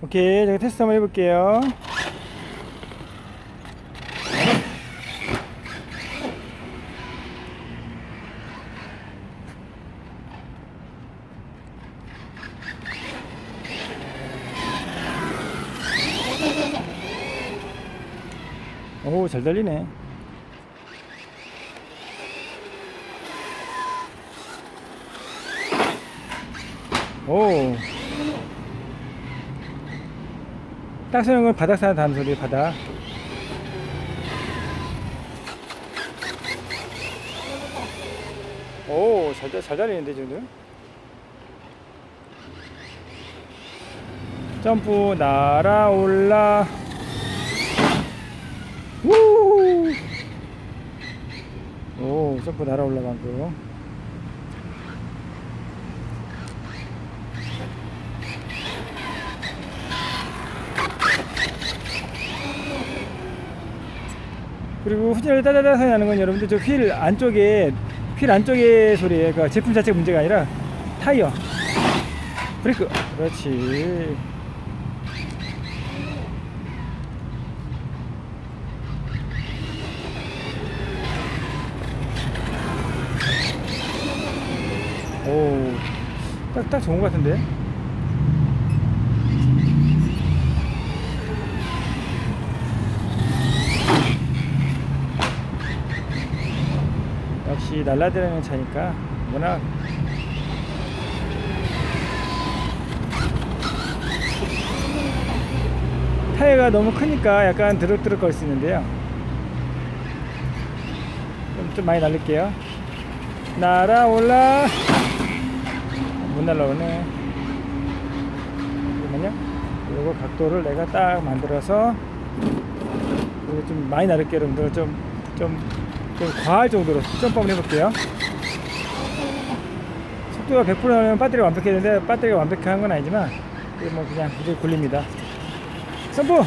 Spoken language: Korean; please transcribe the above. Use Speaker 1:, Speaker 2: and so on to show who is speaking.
Speaker 1: 오케이 제가 테스트 한번 해볼게요 오잘 달리네 오. 딱 서는 건 바닥 사는 다는 소리 바닥. 오, 잘, 달- 잘 달리는데, 지금. 점프, 날아올라. 우! 오, 점프 날아올라, 방금. 그리고 후진을 따다다 소리 나는 건 여러분들 저 휠 안쪽에 휠 안쪽의 소리예요. 그러니까 제품 자체가 문제가 아니라 타이어, 브레이크. 그렇지. 오, 딱, 딱 좋은 것 같은데? 역시 날라다니는 차니까 워낙. 타이어가 너무 크니까 약간 드럭드럭 걸수 있는데요. 좀, 좀 많이 날릴게요. 날아올라. 못 날라오네. 잠깐만요. 이거 각도를 내가 딱 만들어서 이거 좀 많이 나를게요 여러분들. 좀, 좀, 좀 과할 정도로 점프 한번 해볼게요. 속도가 100% 나면 배터리가 완벽해지는데 배터리가 완벽한 건 아니지만 뭐 그냥 이제 굴립니다. 점프